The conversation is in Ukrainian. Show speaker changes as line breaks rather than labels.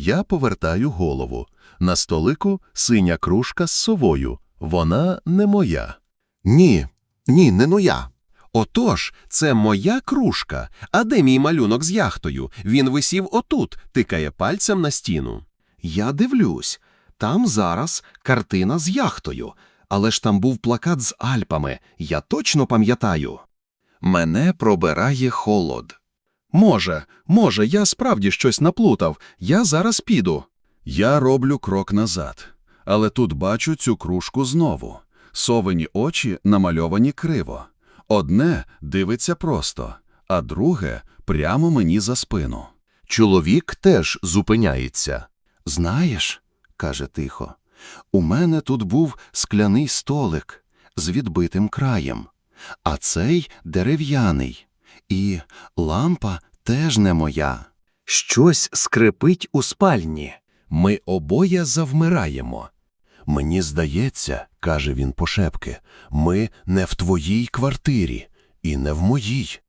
Я повертаю голову. На столику синя кружка з совою. Вона не моя.
Ні, ні, не ну я.
Отож, це моя кружка. А де мій малюнок з яхтою? Він висів отут, тикає пальцем на стіну.
Я дивлюсь. Там зараз картина з яхтою. Але ж там був плакат з Альпами. Я точно пам'ятаю.
Мене пробирає холод.
Може, може, я справді щось наплутав. Я зараз піду.
Я роблю крок назад. Але тут бачу цю кружку знову. Совені очі намальовані криво. Одне дивиться просто, а друге прямо мені за спину.
Чоловік теж зупиняється. Знаєш, каже тихо, у мене тут був скляний столик з відбитим краєм, а цей дерев'яний, і лампа теж не моя. Щось скрипить у спальні.
Ми обоє завмираємо.
Мені здається, каже він пошепки, ми не в твоїй квартирі і не в моїй.